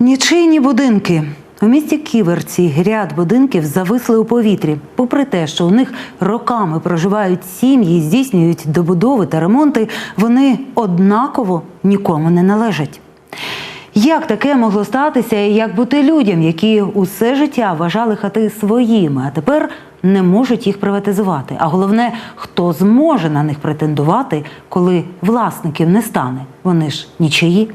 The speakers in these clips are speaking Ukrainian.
Нічийні будинки. У місті Ківерці ряд будинків зависли у повітрі. Попри те, що у них роками проживають сім'ї, здійснюють добудови та ремонти, вони однаково нікому не належать. Як таке могло статися, і як бути людям, які усе життя вважали хати своїми, а тепер не можуть їх приватизувати? А головне, хто зможе на них претендувати, коли власників не стане? Вони ж нічиї.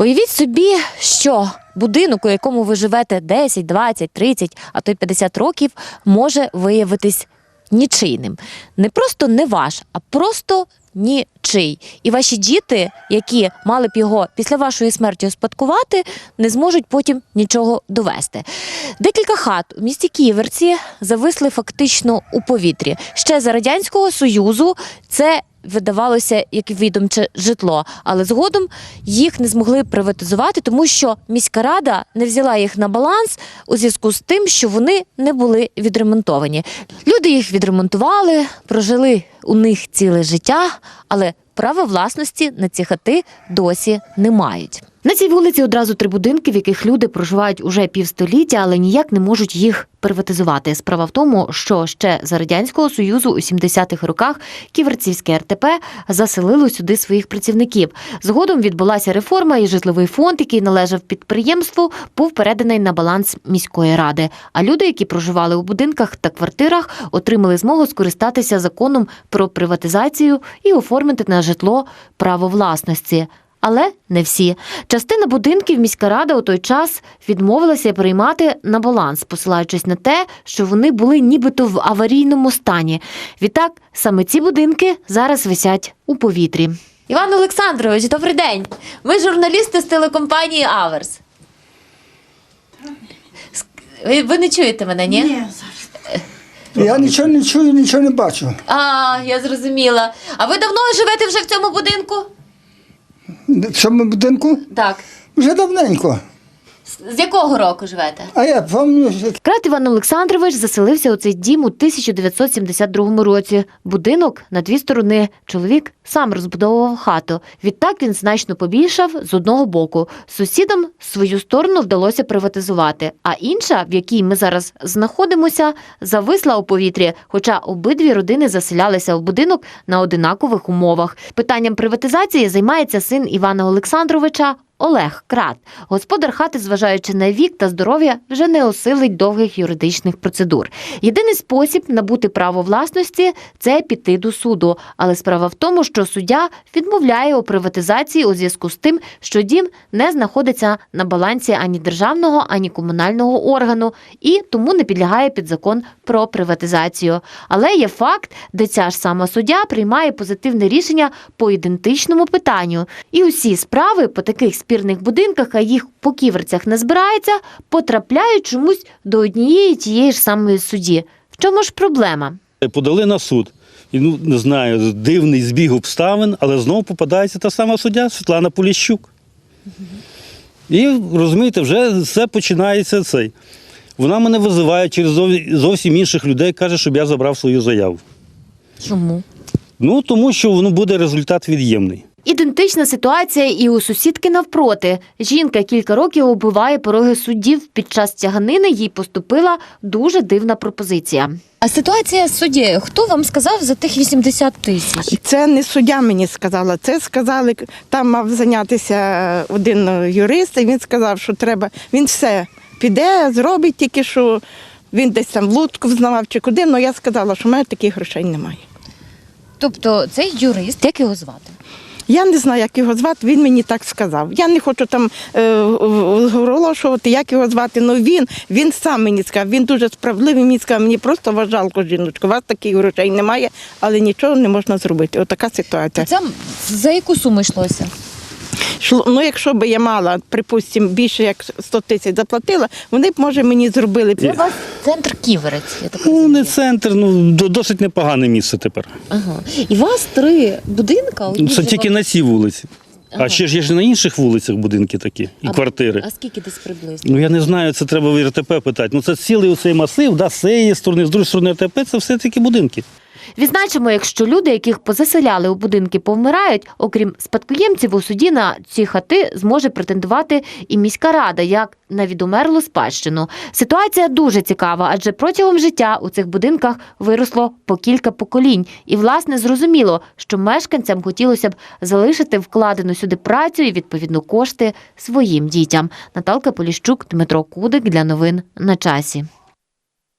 Уявіть собі, що будинок, у якому ви живете 10, 20, 30, а то й 50 років, може виявитись нічийним. Не просто не ваш, а просто нічий. І ваші діти, які мали б його після вашої смерті успадкувати, не зможуть потім нічого довести. Декілька хат у місті Ківерці зависли фактично у повітрі. Ще за радянського союзу це видавалося як відомче житло, але згодом їх не змогли приватизувати, тому що міська рада не взяла їх на баланс у зв'язку з тим, що вони не були відремонтовані. Люди їх відремонтували, прожили у них ціле життя, але права власності на ці хати досі не мають. На цій вулиці одразу три будинки, в яких люди проживають уже півстоліття, але ніяк не можуть їх приватизувати. Справа в тому, що ще за радянського союзу у 70-х роках Ківерцівське РТП заселило сюди своїх працівників. Згодом відбулася реформа, і житловий фонд, який належав підприємству, був переданий на баланс міської ради. А люди, які проживали у будинках та квартирах, отримали змогу скористатися законом про приватизацію і оформити на житло право власності. Але не всі. Частина будинків міська рада у той час відмовилася приймати на баланс, посилаючись на те, що вони були нібито в аварійному стані. Відтак саме ці будинки зараз висять у повітрі. Іван Олександрович, добрий день. Ми журналісти з телекомпанії Аверс. Ви, ви не чуєте мене, ні? Ні, Я нічого не чую, нічого не бачу. А, я зрозуміла. А ви давно живете вже в цьому будинку? В цьому будинку Так. вже давненько. З якого року живете? А я пам'ятаю, Крат Іван Олександрович заселився у цей дім у 1972 році. Будинок на дві сторони. Чоловік сам розбудовував хату. Відтак він значно побільшав з одного боку. Сусідам свою сторону вдалося приватизувати, а інша, в якій ми зараз знаходимося, зависла у повітрі. Хоча обидві родини заселялися в будинок на одинакових умовах. Питанням приватизації займається син Івана Олександровича. Олег Крат, господар хати, зважаючи на вік та здоров'я, вже не осилить довгих юридичних процедур. Єдиний спосіб набути право власності це піти до суду. Але справа в тому, що суддя відмовляє у приватизації у зв'язку з тим, що дім не знаходиться на балансі ані державного, ані комунального органу і тому не підлягає під закон про приватизацію. Але є факт, де ця ж сама суддя приймає позитивне рішення по ідентичному питанню. І усі справи по таких спірних будинках, а їх по ківерцях не збирається, потрапляють чомусь до однієї тієї ж самої судді. В чому ж проблема? Подали на суд. І, ну, не знаю, дивний збіг обставин, але знову попадається та сама суддя Світлана Поліщук. І розумієте, вже все починається цей. Вона мене визиває через зовсім інших людей, каже, щоб я забрав свою заяву. Чому? Ну, тому що воно буде результат від'ємний. Ідентична ситуація і у сусідки навпроти. Жінка кілька років оббиває пороги суддів. Під час тяганини їй поступила дуже дивна пропозиція. А ситуація з суддєю. Хто вам сказав за тих 80 тисяч? Це не суддя мені сказала, це сказали, там мав зайнятися один юрист, і він сказав, що треба, він все піде, зробить тільки що він десь там в Луцьку взнавав чи куди, але я сказала, що в мене таких грошей немає. Тобто цей юрист, як його звати? Я не знаю, як його звати, він мені так сказав. Я не хочу там е, оголошувати, як його звати, але він, він сам мені сказав, він дуже справедливий, мені сказав, мені просто вас жалко, жіночко, у вас таких грошей немає, але нічого не можна зробити. Отака ситуація. Це за яку суму йшлося? Ну, якщо б я мала, припустимо, більше як 100 тисяч заплатила, вони б, може, мені зробили. б. У вас центр Ківерець, я так Ну, не центр, ну до- досить непогане місце тепер. Ага. І у вас три будинка. одні Це живуть- тільки на цій вулиці. Ага. А ще ж є ж на інших вулицях будинки такі і А- квартири. А скільки десь приблизно? Ну я не знаю, це треба в РТП питати. Ну це цілий оцей масив, да, з цієї сторони, з другої сторони РТП, це все таки будинки. Відзначимо, якщо люди, яких позаселяли у будинки, повмирають, окрім спадкоємців, у суді на ці хати зможе претендувати і міська рада як на відумерлу спадщину. Ситуація дуже цікава, адже протягом життя у цих будинках виросло по кілька поколінь. І, власне, зрозуміло, що мешканцям хотілося б залишити вкладену сюди працю і відповідно кошти своїм дітям. Наталка Поліщук, Дмитро Кудик для новин на часі.